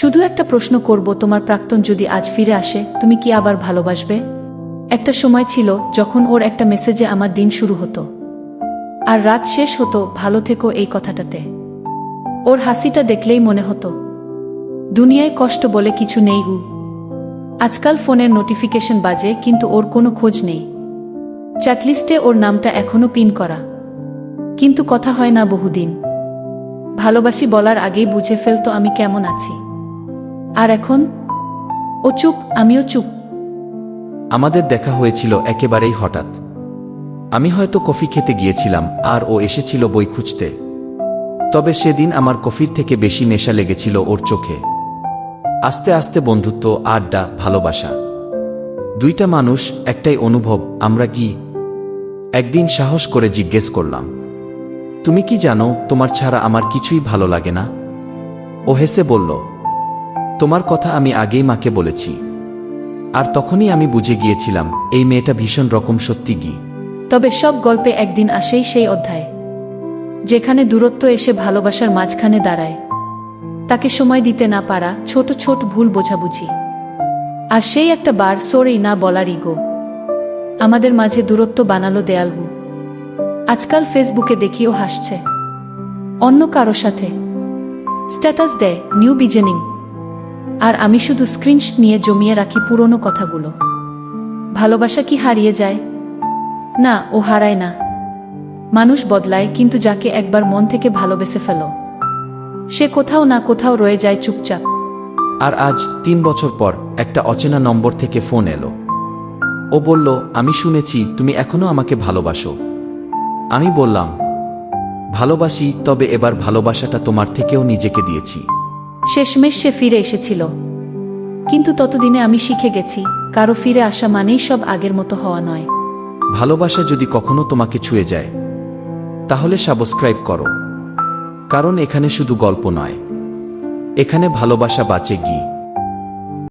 শুধু একটা প্রশ্ন করব, তোমার প্রাক্তন যদি আজ ফিরে আসে, তুমি কি আবার ভালোবাসবে? একটা সময় ছিল যখন ওর একটা মেসেজে আমার দিন শুরু হতো। আর রাত শেষ হতো ভালো থেকো এই কথাটাতে। ওর হাসিটা দেখলেই মনে হতো, দুনিয়ায় কষ্ট বলে কিছু নেই উ আজকাল ফোনের নোটিফিকেশন বাজে, কিন্তু ওর কোনো খোঁজ নেই। চ্যাটলিস্টে ওর নামটা এখনও পিন করা। কিন্তু কথা হয় না বহুদিন। ভালোবাসি বলার আগেই বুঝে ফেলতো আমি কেমন আছি। আর এখন, ও চুপ, আমিও চুপ। আমাদের দেখা হয়েছিল একেবারেই হঠাৎ। আমি হয়তো কফি খেতে গিয়েছিলাম, আর ও এসেছিল বই খুঁজতে। তবে সেদিন আমার কফির থেকে বেশি নেশা লেগেছিল ওর চোখে। আস্তে আস্তে বন্ধুত্ব, আড্ডা, ভালোবাসা। দুইটা মানুষ, একটাই অনুভব, আমরা কি? একদিন সাহস করে জিজ্ঞেস করলাম, তুমি কি জানো, তোমার ছাড়া আমার কিছুই ভালো লাগে না? ও হেসে বলল তোমার কথা আমি আগেই মাকে বলেছি। আর তখনই আমি বুঝে গিয়েছিলাম, এই মেয়েটা ভীষণ রকম সত্যি গি। তবে সব গল্পে একদিন আসেই সেই অধ্যায়, যেখানে দূরত্ব এসে ভালোবাসার মাঝখানে দাঁড়ায়। তাকে সময় দিতে না পারা ছোট ছোট ভুল বোঝাবুঝি। আর সেই একটা বার সরেই না বলার ইগো। আমাদের মাঝে দূরত্ব বানালো দেয়ালবু আজকাল ফেসবুকে দেখিও হাসছে। অন্য কারও সাথে। স্ট্যাটাস দেয়, নিউ বিজেনিং। আর আমি শুধু স্ক্রিনশট নিয়ে জমিয়ে রাখি পুরনো কথাগুলো। ভালোবাসা কি হারিয়ে যায়? না, ও হারায় না। মানুষ বদলায়, কিন্তু যাকে একবার মন থেকে ভালোবেসে ফেল। সে কোথাও না কোথাও রয়ে যায় চুপচাপ। আর আজ তিন বছর পর একটা অচেনা নম্বর থেকে ফোন এলো। ও বলল, আমি শুনেছি, তুমি এখনও আমাকে ভালোবাসো। আমি বললাম, ভালোবাসি, তবে এবার ভালোবাসাটা তোমার থেকেও নিজেকে দিয়েছি। শেষমেশ সে ফিরে এসেছিল। কিন্তু ততদিনে আমি শিখে গেছি, কারও ফিরে আসা মানেই সব আগের মতো হওয়া নয়। ভালোবাসা যদি কখনো তোমাকে ছুঁয়ে যায়, তাহলে সাবস্ক্রাইব করো। কারণ এখানে শুধু গল্প নয়, এখানে ভালোবাসা বাঁচে গিয়ে।